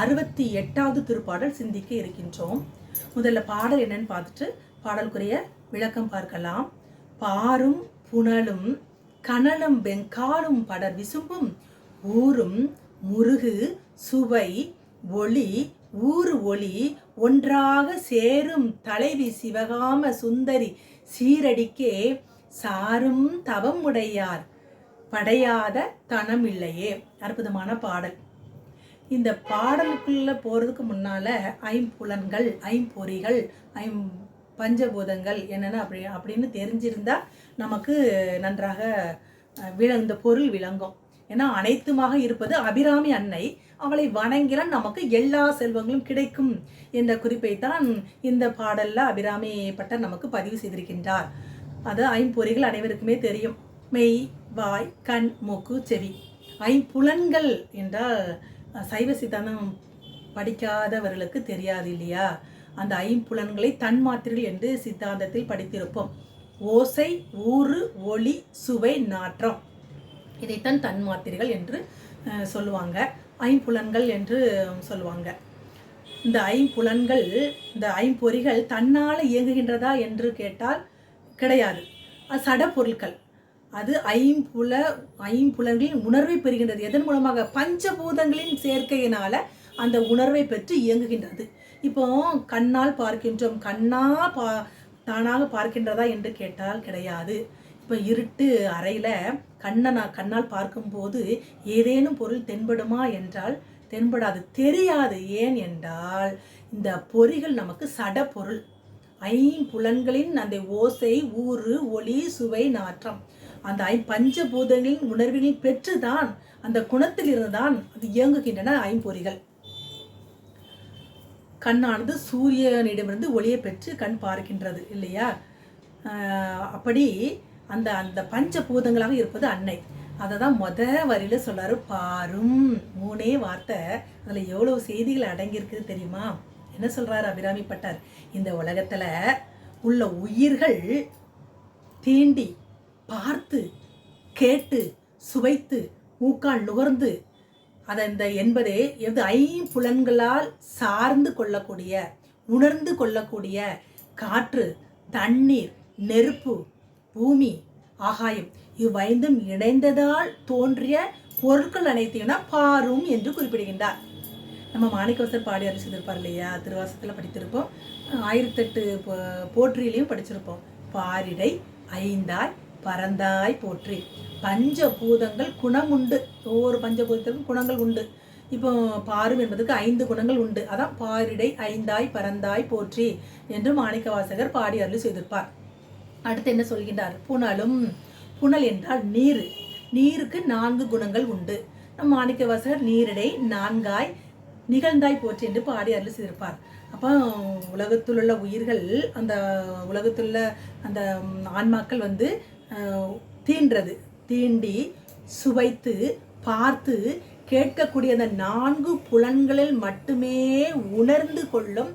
அறுபத்தி எட்டாவது திருப்பாடல் சிந்திக்க இருக்கின்றோம். முதல்ல பாடல் என்னன்னு பார்த்துட்டு பாடலுக்குரிய விளக்கம் பார்க்கலாம். பாரும் புனலும் கனலும் வெங்காலும் படர் விசும்பும் ஊரும் முருகு சுவை ஒளி ஊறு ஒளி ஒன்றாக சேரும் தலைவி சிவகாம சுந்தரி சீரடிக்கே சாரும் தவம் உடையார் படையாத தனம் இல்லையே அற்புதமான பாடல். இந்த பாடலுக்குள்ளே போகிறதுக்கு முன்னால ஐம்புலன்கள் ஐம்பொறிகள் ஐம் பஞ்சபூதங்கள் என்னென்ன அப்படி அப்படின்னு தெரிஞ்சிருந்தால் நமக்கு நன்றாக விள இந்த பொருள் விளங்கும். ஏன்னா அனைத்துமாக இருப்பது அபிராமி அன்னை. அவளை வணங்கினால் நமக்கு எல்லா செல்வங்களும் கிடைக்கும் என்ற குறிப்பை தான் இந்த பாடலில் அபிராமி பட்டர் நமக்கு பதிவு செய்திருக்கின்றார். அது ஐம்பொறிகள் அனைவருக்குமே தெரியும். மெய் வாய் கண் மூக்கு செவி. ஐம்புலன்கள் என்றால் சைவ சித்தாந்தம் படிக்காதவர்களுக்கு தெரியாது இல்லையா? அந்த ஐம்புலன்களை தன்மாத்திரைகள் என்று சித்தாந்தத்தில் படித்திருப்போம். ஓசை ஊறு ஒளி சுவை நாற்றம். இதைத்தான் தன்மாத்திரைகள் என்று சொல்லுவாங்க. ஐம்புலன்கள் என்று சொல்லுவாங்க. இந்த ஐம்புலன்கள் இந்த ஐம்பொறிகள் தன்னால் இயங்குகின்றதா என்று கேட்டால் கிடையாது. சட பொருட்கள் அது ஐம்புல ஐம்புலன்களின் உணர்வை பெறுகின்றது. எதன் மூலமாக? பஞ்சபூதங்களின் சேர்க்கையினால அந்த உணர்வை பெற்று இயங்குகின்றது. இப்போ கண்ணால் பார்க்கின்றோம். கண்ணா பா தானாக பார்க்கின்றதா என்று கேட்டால் கிடையாது. இப்போ இருட்டு அறையில் கண்ணை நான் கண்ணால் பார்க்கும்போது ஏதேனும் பொருள் தென்படுமா என்றால் தென்படாது. தெரியாது. ஏன் என்றால் இந்த பொறிகள் நமக்கு சட பொருள் ஐம்புலன்களின் அந்த ஓசை ஊறு ஒளி சுவை நாற்றம். அந்த ஐ பஞ்சபூதங்களின் உணர்வினை பெற்றுதான் அந்த குணத்திலிருந்து தான் அது இயங்குகின்றன ஐம்பொறிகள். கண்ணானது சூரியனிடமிருந்து ஒளியை பெற்று கண் பார்க்கின்றது இல்லையா? அப்படி அந்த அந்த பஞ்சபூதங்களாக இருப்பது அன்னை. அதை தான் முத வரியில் சொல்லாரு பாரும். மூணே வார்த்தை. அதில் எவ்வளோ செய்திகள் அடங்கியிருக்குது தெரியுமா? என்ன சொல்கிறார் அபிராமி பட்டார்? இந்த உலகத்தில் உள்ள உயிர்கள் தீண்டி பார்த்து கேட்டு சுவைத்து மூக்கால் நுகர்ந்து அதை இந்த என்பதே எது ஐம்புலன்களால் சார்ந்து கொள்ளக்கூடிய உணர்ந்து கொள்ளக்கூடிய காற்று தண்ணீர் நெருப்பு பூமி ஆகாயம் இவ்வைந்தும் இணைந்ததால் தோன்றிய பொருட்கள் அனைத்தையும்னா பாரும் என்று குறிப்பிடுகின்றார். நம்ம மாணிக்கவசர் பாடி செய்திருப்பார் இல்லையா? திருவாசத்தில் படித்திருப்போம். ஆயிரத்தெட்டு போ- போற்றியிலையும் படிச்சிருப்போம். பாரிடை ஐந்தாய் பரந்தாய் போற்றி. பஞ்சபூதங்கள் குணம் உண்டு ஒவ்வொரு பஞ்சபூதத்திற்கும் குணங்கள் உண்டு. இப்போ பாரும் என்பதற்கு ஐந்து குணங்கள் உண்டு. அதான் பாரிடை ஐந்தாய் பரந்தாய் போற்றி என்று மாணிக்கவாசகர் பாடி அருள் செய்திருப்பார். அடுத்து என்ன சொல்கின்றார்? புனலும் புனல் என்றால் நீர். நீருக்கு நான்கு குணங்கள் உண்டு. நம் மாணிக்கவாசகர் நீரிடை நான்காய் நிகழ்ந்தாய் போற்றி என்று பாடி அருள் செய்திருப்பார். அப்போ உலகத்தில் உள்ள உயிர்கள் அந்த உலகத்துள்ள அந்த ஆன்மாக்கள் வந்து தீண்டுறது தீன்றது. தீண்டி சுவைத்து பார்த்து கேட்கக்கூடிய அந்த நான்கு புலன்களில் மட்டுமே உணர்ந்து கொள்ளும்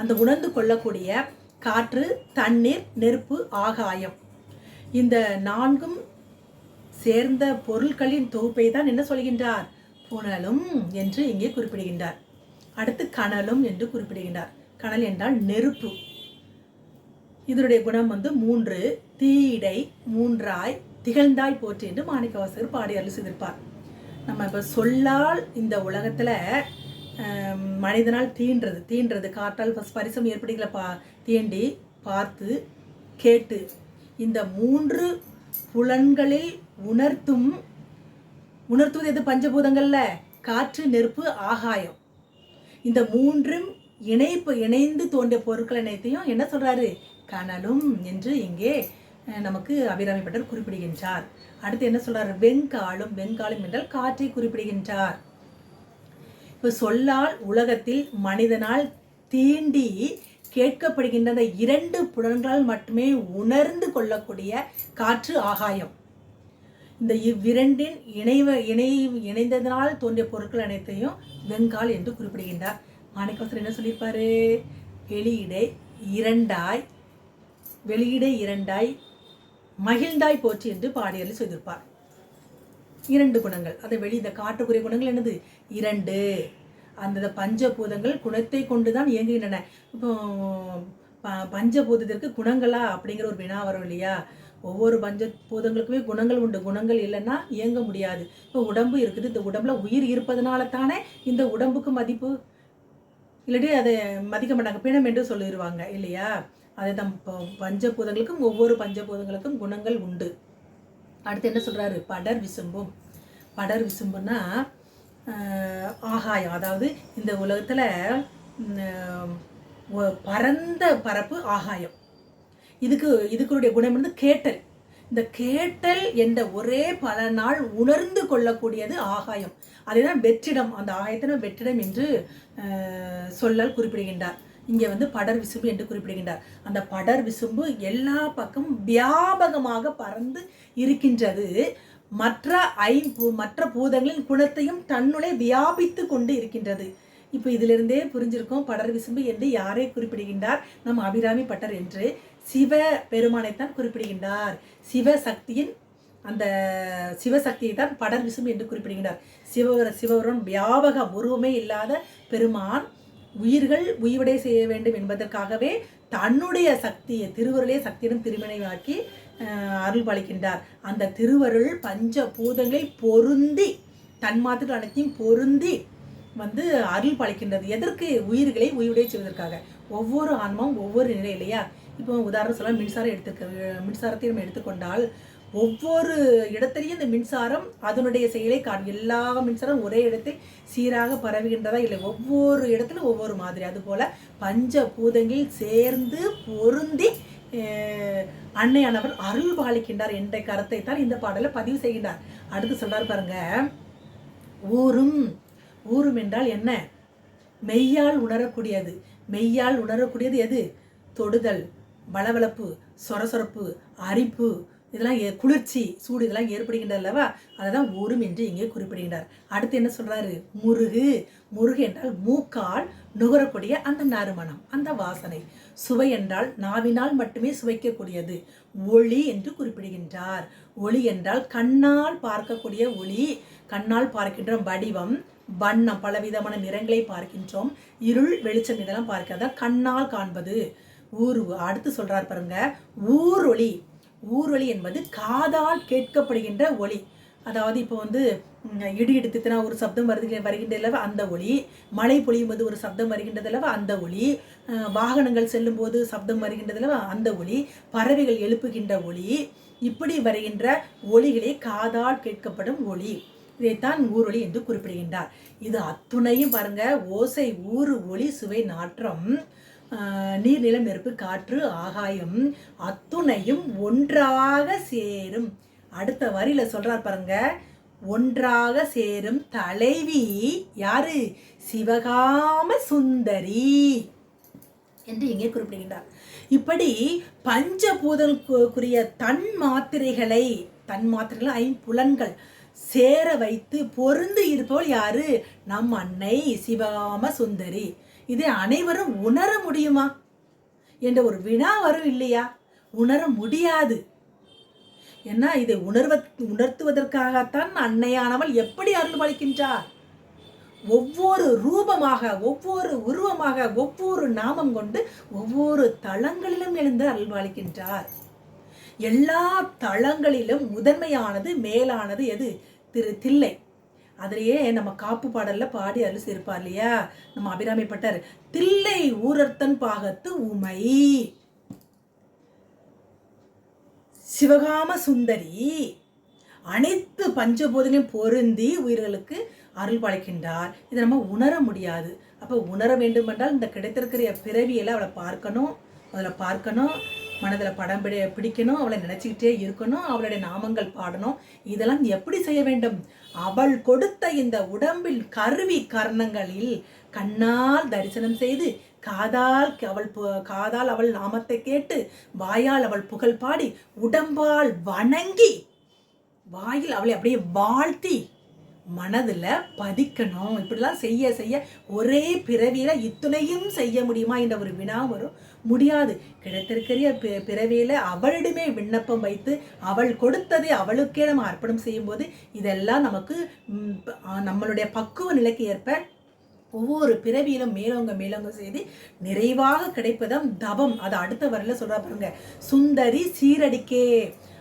அந்த உணர்ந்து கொள்ளக்கூடிய காற்று தண்ணீர் நெருப்பு ஆகாயம். இந்த நான்கும் சேர்ந்த பொருட்களின் தொகுப்பை தான் என்ன சொல்கின்றார்? புனலும் என்று இங்கே குறிப்பிடுகின்றார். அடுத்து கனலும் என்று குறிப்பிடுகின்றார். கனல் என்றால் நெருப்பு. இதனுடைய குணம் வந்து மூன்று. தீயிடை மூன்றாய் திகழ்ந்தாய் போற்றி என்று மாணிக்கவாசகர் பாடி அருள் செய்திருப்பார். நம்ம இப்போ சொல்லால் இந்த உலகத்தில் மனிதனால் தீன்றது. தீன்றது காற்றால் பஸ் பரிசம் ஏற்படுகிற பா தீண்டி பார்த்து கேட்டு. இந்த மூன்று புலன்களில் உணர்த்தும் உணர்த்துவது எது? பஞ்சபூதங்கள்ல. காற்று நெருப்பு ஆகாயம். இந்த மூன்றும் இணைப்பு இணைந்து தோன்றிய பொருட்கள் அனைத்தையும் என்ன சொல்றாரு? கனலும் என்று இங்கே நமக்கு அபிராமிப்பட்டர் குறிப்பிடுகின்றார். அடுத்து என்ன சொல்றார்? வெங்காலும் வெங்காலும் என்றால் காற்றை குறிப்பிடுகின்றார். இப்போ சொல்லால் உலகத்தில் மனிதனால் தீண்டி கேட்கப்படுகின்ற அந்த இரண்டு புலன்களால் மட்டுமே உணர்ந்து கொள்ளக்கூடிய காற்று ஆகாயம். இந்த இவ்விரண்டின் இணைவ இணை இணைந்ததனால் தோன்றிய பொருட்கள் அனைத்தையும் வெங்கால் என்று குறிப்பிடுகின்றார். மாணிக்கவாசர் என்ன சொல்லியிருப்பாரு? வெளியிடை இரண்டாய் வெளியிட இரண்டாய் மகிழ்ந்தாய் போற்றி என்று பாடியல் செய்திருப்பார். இரண்டு குணங்கள். அதை வெளி இந்த காட்டுக்குரிய குணங்கள் என்னது? இரண்டு. அந்த பஞ்சபூதங்கள் குணத்தை கொண்டு தான் இயங்குகின்றன. இப்போ ப பஞ்சபூதத்திற்கு குணங்களா அப்படிங்கிற ஒரு வினா வரும் இல்லையா? ஒவ்வொரு பஞ்ச பூதங்களுக்குமே குணங்கள் உண்டு. குணங்கள் இல்லைன்னா இயங்க முடியாது. இப்போ உடம்பு இருக்குது. இந்த உடம்புல உயிர் இருப்பதனால தானே இந்த உடம்புக்கு மதிப்பு? இல்லாட்டி அதை மதிக்க மாட்டாங்க. பிணம் என்று சொல்லிடுவாங்க இல்லையா? அதே தான் பஞ்சபூதங்களுக்கும் ஒவ்வொரு பஞ்சபூதங்களுக்கும் குணங்கள் உண்டு. அடுத்து என்ன சொல்கிறாரு படர் விசும்பும். படர் விசும்புன்னா ஆகாயம். அதாவது இந்த உலகத்தில் பரந்த பரப்பு ஆகாயம். இதுக்கு இதுக்குடைய குணம் வந்து கேட்டல். இந்த கேட்டல் என்ற ஒரே பல நாள் உணர்ந்து கொள்ளக்கூடியது ஆகாயம். அதுதான் வெற்றிடம். அந்த ஆகாயத்தின வெற்றிடம் என்று சொல்லல் குறிப்பிடுகின்றார். இங்கே வந்து படர் விசும்பு என்று குறிப்பிடுகின்றார். அந்த படர் விசும்பு எல்லா பக்கமும் வியாபகமாக பறந்து இருக்கின்றது. மற்ற ஐம்பூ மற்ற பூதங்களின் குணத்தையும் தன்னுடைய வியாபித்து கொண்டு இருக்கின்றது. இப்போ இதிலிருந்தே புரிஞ்சிருக்கோம் படர் விசும்பு என்று யாரை குறிப்பிடுகின்றார்? நம் அபிராமி பட்டர் என்று. சிவ பெருமானைத்தான் குறிப்பிடுகின்றார். சிவசக்தியின் அந்த சிவசக்தியை தான் படர் விசும்பு என்று குறிப்பிடுகின்றார். சிவ சிவபுரம் வியாபக உருவமே இல்லாத பெருமான் உயிர்கள் உயிரிடை செய்ய வேண்டும் என்பதற்காகவே தன்னுடைய சக்தியை திருவருளே சக்தியிடம் திருமணையாக்கி அருள் பாலிக்கின்றார் அந்த திருவருள் பஞ்ச பூதங்களை பொருந்தி தன்மாத்திரம் அனைத்தையும் பொருந்தி வந்து அருள் பாலிக்கின்றது எதற்கு? உயிர்களை உயிருடைய செய்வதற்காக. ஒவ்வொரு ஆன்மாவும் ஒவ்வொரு நிலை இல்லையா இப்போ உதாரணம் சொல்ல மின்சாரம் எடுத்துக்க மின்சாரத்தை நம்ம எடுத்துக்கொண்டால் ஒவ்வொரு இடத்துலையும் இந்த மின்சாரம் அதனுடைய செயலை காண் எல்லா மின்சாரம் ஒரே இடத்தை சீராக பரவுகின்றதா இல்லை? ஒவ்வொரு இடத்துல ஒவ்வொரு மாதிரி. அதுபோல் பஞ்ச பூதங்கள் சேர்ந்து பொருந்தி அன்னையானவர் அருள் பாலிக்கின்றார் என்ற கருத்தை தான் இந்த பாடலை பதிவு செய்கின்றார். அடுத்து சொல்றார் பாருங்க. ஊரும் ஊரும் என்றால் என்ன? மெய்யால் உணரக்கூடியது. மெய்யால் உணரக்கூடியது எது? தொடுதல் வளவளப்பு சொரசொரப்பு அரிப்பு இதெல்லாம் குளிர்ச்சி சூடு இதெல்லாம் ஏற்படுகின்றது அல்லவா? அதை தான் ஊரும் என்று இங்கே குறிப்பிடுகின்றார். அடுத்து என்ன சொல்கிறாரு முருகு. முருகு என்றால் மூக்கால் நுகரக்கூடிய அந்த நறுமணம் அந்த வாசனை. சுவை என்றால் நாவினால் மட்டுமே சுவைக்கக்கூடியது. ஒளி என்று குறிப்பிடுகின்றார். ஒளி என்றால் கண்ணால் பார்க்கக்கூடிய ஒளி. கண்ணால் பார்க்கின்ற வடிவம் வண்ணம் பலவிதமான நிறங்களை பார்க்கின்றோம். இருள் வெளிச்சம் இதெல்லாம் பார்க்காத கண்ணால் காண்பது. ஊர் அடுத்து சொல்றார் பாருங்க. ஊரொளி ஊரொலி என்பது காதால் கேட்கப்படுகின்ற ஒளி. அதாவது இப்போ வந்து இடி எடுத்துனா ஒரு சப்தம் வருது வருகின்றதுல அந்த ஒளி. மழை பொழியும் போது ஒரு சப்தம் வருகின்றதுல அந்த ஒளி. வாகனங்கள் செல்லும் போது சப்தம் வருகின்றதுல அந்த ஒளி. பறவைகள் எழுப்புகின்ற ஒளி. இப்படி வருகின்ற ஒளிகளே காதால் கேட்கப்படும் ஒளி. இதைத்தான் ஊரொளி என்று குறிப்பிடுகின்றார். இது அத்துணையும் பாருங்க ஓசை ஊறு ஒளி சுவை நாற்றம். நீர் நிலம் நெருப்பு காற்று ஆகாயம் அத்துணையும் ஒன்றாக சேரும். அடுத்த வரியில சொல்றார் பாருங்க. ஒன்றாக சேரும் தலைவி யாரு? சிவகாம சுந்தரி என்று இங்கே குறிப்பிடுகின்றார். இப்படி பஞ்சபூதனுக்குரிய தன் மாத்திரைகளை தன் மாத்திரைகள் ஐம்புலன்கள் சேர வைத்து பொருந்து இருப்பவள் யாரு? நம் அன்னை சிவகாம சுந்தரி. இதை அனைவரும் உணர முடியுமா? என்ற ஒரு வினா வரும் இல்லையா? உணர முடியாது. ஏன்னா இதை உணர்வ உணர்த்துவதற்காகத்தான் அன்னையானவள் எப்படி அருள்பளிக்கின்றார்? ஒவ்வொரு ரூபமாக ஒவ்வொரு உருவமாக ஒவ்வொரு நாமம் கொண்டு ஒவ்வொரு தளங்களிலும் எழுந்து அருள்வாளிக்கின்றார் எல்லா தளங்களிலும் முதன்மையானது மேலானது எது? திரு தில்லை. அதிலேயே நம்ம காப்பு பாடல்ல பாடி அருள் சேர்ப்பார் இல்லையா? நம்ம அபிராமிப்பட்டர் தில்லை ஊரர்த்தன் பாகத்து உமை. சிவகாம சுந்தரி அனைத்து பஞ்சபோதிலையும் பொருந்தி உயிர்களுக்கு அருள் படைக்கின்றார் இதை நம்ம உணர முடியாது. அப்போ உணர வேண்டுமென்றால் இந்த கிடைத்திருக்கிற பிறவியெல்லாம் அவளை பார்க்கணும். அதில் பார்க்கணும். மனதில் படம் பிடி பிடிக்கணும் அவளை நினச்சிக்கிட்டே இருக்கணும் அவளுடைய நாமங்கள் பாடணும் இதெல்லாம் எப்படி செய்ய வேண்டும்? அவள் கொடுத்த இந்த உடம்பில் கருவி கர்ணங்களில் கண்ணால் தரிசனம் செய்து காதால் அவள் காதால் அவள் நாமத்தை கேட்டு வாயால் அவள் புகழ் பாடி உடம்பால் வணங்கி வாயில் அவளை அப்படியே வாழ்த்தி மனதில் பதிக்கணும். இப்படிலாம் செய்ய செய்ய ஒரே பிறவியில் இத்துணையும் செய்ய முடியுமா? என்ற ஒரு வினா வரும். முடியாது. கிடைத்திருக்கிற பிறவியில் அவளிடமே விண்ணப்பம் வைத்து அவள் கொடுத்ததை அவளுக்கே நம்ம அர்ப்பணம் செய்யும்போது இதெல்லாம் நமக்கு நம்மளுடைய பக்குவ நிலைக்கு ஏற்ப ஒவ்வொரு பிறவியிலும் மேலோங்க மேலோங்க செய்து நிறைவாக கிடைப்பதும் தபம் அது அடுத்த வரையில் சொல்றா பாருங்க. சுந்தரி சீரடிக்கே.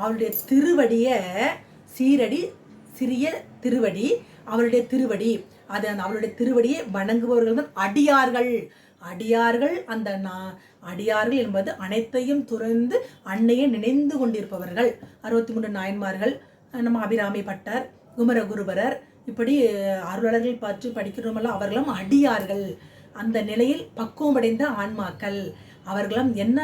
அவளுடைய திருவடிய சீரடி சிறிய திருவடி அவளுடைய திருவடி. அது அந்த அவளுடைய திருவடியை வணங்குபவர்கள் தான் அடியார்கள். அடியார்கள் அந்த நா- அடியார்கள் என்பது அனைத்தையும் துறந்து அன்னையை நினைந்து கொண்டிருப்பவர்கள். அறுபத்தி மூன்று நாயன்மார்கள் நம்ம அபிராமி பட்டர் குமரகுருபரர் இப்படி அருளாளர்கள் பற்றி படிக்கிறோமல்ல அவர்களும் அடியார்கள். அந்த நிலையில் பக்குவமடைந்த ஆன்மாக்கள் அவர்களும் என்ன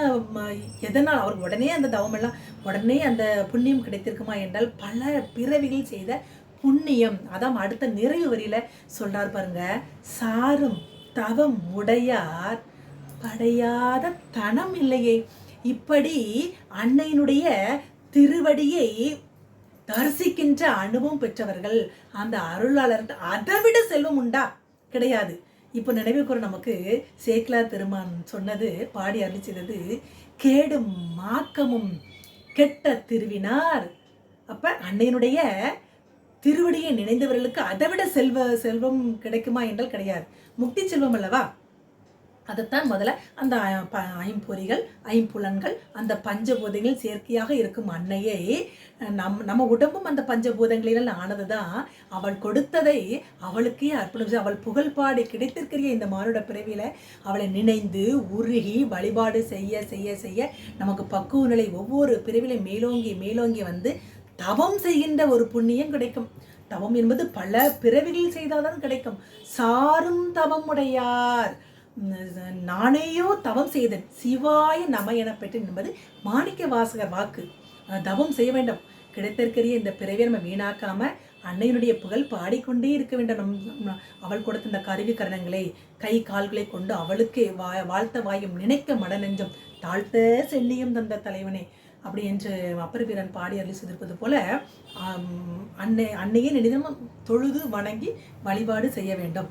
எதனால் அவர் உடனே அந்த தவமெல்லாம் உடனே அந்த புண்ணியம் கிடைத்திருக்குமா என்றால் பல பிறவிகள் செய்த புண்ணியம். அதான் அடுத்த நிறைவு வரியில சொல்றார் பாருங்க சாரும் தவம் உடையார் படையாத தனம் இல்லையே இப்படி அன்னையினுடைய திருவடியை தரிசிக்கின்ற அனுபவம் பெற்றவர்கள் அந்த அருளாளர் அதை விட செல்வம் உண்டா? கிடையாது. இப்போ நினைவு கூற நமக்கு சேக்லா திருமான் சொன்னது பாடி அருளி கேடும் மாக்கமும் கெட்ட திருவினார். அப்ப அன்னையினுடைய திருவடியை நினைந்தவர்களுக்கு அதை விட செல்வ செல்வம் கிடைக்குமா என்றால் கிடையாது. முக்தி செல்வம் அல்லவா? அதைத்தான் முதல்ல அந்த ப- ஐம்பொறிகள் ஐம்புலன்கள் அந்த பஞ்சபூதங்கள் செயற்கையாக இருக்கும் அன்னையை நம் நம்ம உடம்பும் அந்த பஞ்சபூதங்களில் ஆனது தான் அவள் கொடுத்ததை அவளுக்கே அர்ப்பணம் அவள் புகழ்பாடு கிடைத்திருக்கிற இந்த மானுட பிறவியில் அவளை நினைந்து உருகி வழிபாடு செய்ய செய்ய செய்ய நமக்கு பக்குவ நிலை ஒவ்வொரு பிறவிலையும் மேலோங்கி மேலோங்கி வந்து தவம் செய்கின்ற ஒரு புண்ணியம் கிடைக்கும். தவம் என்பது பல பிறவிகள் செய்தால்தான் கிடைக்கும். சாரும் தவம் உடையார் நானேயோ தவம் செய்தேன். சிவாய நம என பெற்றேன் என்பது மாணிக்க வாசகர் வாக்கு. தவம் செய்ய வேண்டும். கிடைத்திருக்கிற இந்த பிறவியை நம்ம வீணாக்காம அன்னையினுடைய புகழ் பாடிக்கொண்டே இருக்க வேண்டும். நம் அவள் கொடுத்த இந்த கருவி கரணங்களை கை கால்களை கொண்டு அவளுக்கே வா வாழ்த்த வாயும் நினைக்க மடநெஞ்சம் தாழ்த்த செல்லியும் தந்த தலைவனே. அப்படி என்று அப்பர் வீரன் பாடி அருளி செய்திருப்பது போல அன்னை அன்னையே நினிதமும் தொழுது வணங்கி வழிபாடு செய்ய வேண்டும்.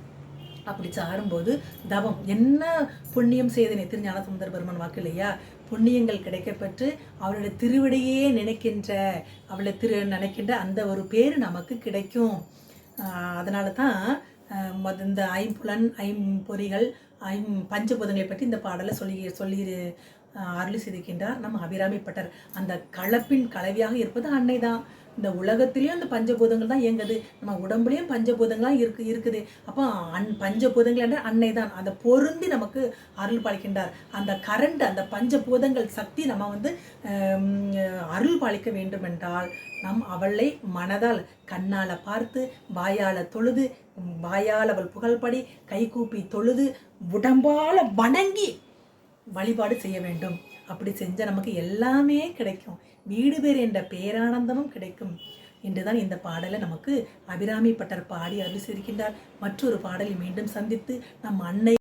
அப்படி சாரும்போது தவம். என்ன புண்ணியம் செய்தனே திருஞான ஞானசுந்தர பெருமன் வாக்கு இல்லையா புண்ணியங்கள் கிடைக்கப்பெற்று அவளுடைய திருவிடையே நினைக்கின்ற அவளை திரு நினைக்கின்ற அந்த ஒரு பேர் நமக்கு கிடைக்கும். அதனால தான் இந்த ஐம்புலன் ஐம்பொறிகள் ஐம் பஞ்சபூதங்களை பற்றி இந்த பாடலை சொல்லி சொல்லி அருளி செய்திருக்கின்றார் நம்ம அபிராமிப்பட்டர் அந்த கலப்பின் கலவையாக இருப்பது அன்னை தான் இந்த உலகத்திலையும் அந்த பஞ்சபூதங்கள் தான் இயங்குது. நம்ம உடம்புலையும் பஞ்சபூதங்களாக இருக்கு இருக்குது. அப்போ அன் பஞ்சபூதங்கள் என்ற அன்னை தான் அதை பொருந்தி நமக்கு அருள் பாலிக்கின்றார். அந்த கரண்ட் அந்த பஞ்சபூதங்கள் சக்தி நம்ம வந்து அருள் பாலிக்க வேண்டும் என்றால் நம் அவளை மனதால் கண்ணால பார்த்து வாயால தொழுது வாயால் அவள் புகழ்படி கைகூப்பி தொழுது உடம்பால வணங்கி வழிபாடு செய்ய வேண்டும். அப்படி செஞ்சால் நமக்கு எல்லாமே கிடைக்கும். வீடு பேர் என்ற பேரானந்தமும் கிடைக்கும். என்றுதான் இந்த பாடலை நமக்கு அபிராமி பட்டர் பாடி அருள் செய்திருக்கின்றார். மற்றொரு பாடலை மீண்டும் சந்தித்து நம் அன்னை